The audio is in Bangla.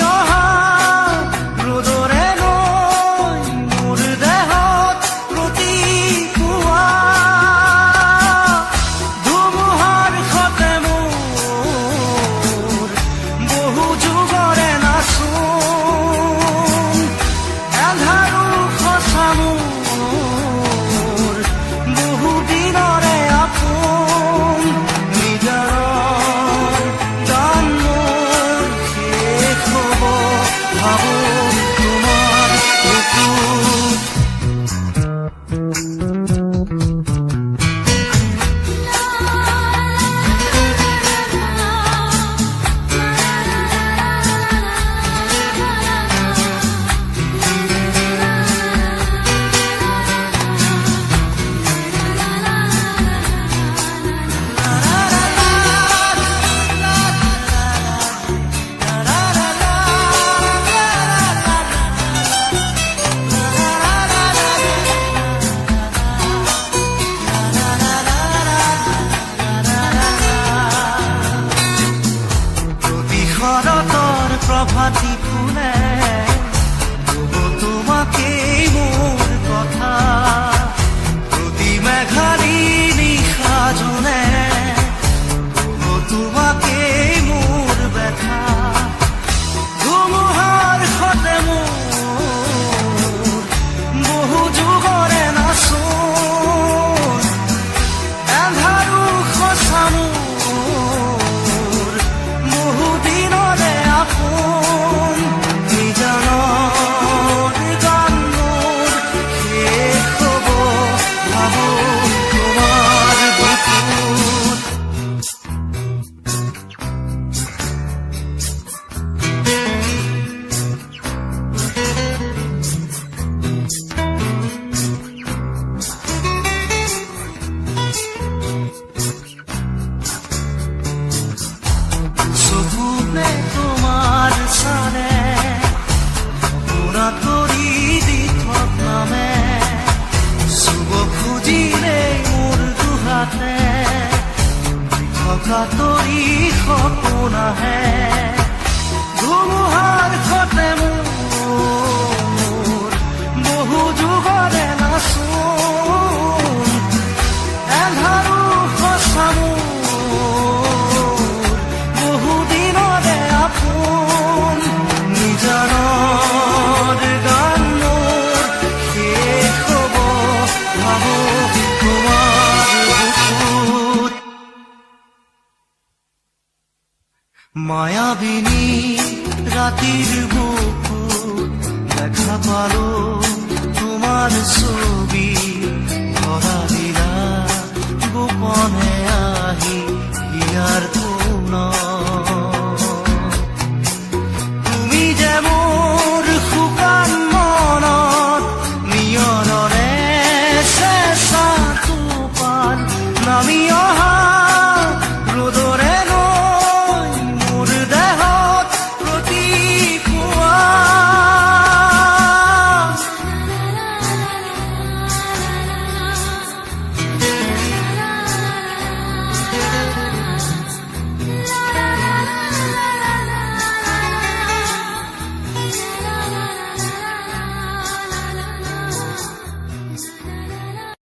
your heart. party জোকাতৰি সপোন আহে ধুমুহাৰ খতে মোৰ মায়াবিনী, রাতির বুক দেখা পারো তোমার ছবি, ধরা দিলা গোপনে আহি ইয়ার কোন তুমি যে মোর শুকান মনত নিয়নৰে চেঁচা তোপান নামিয়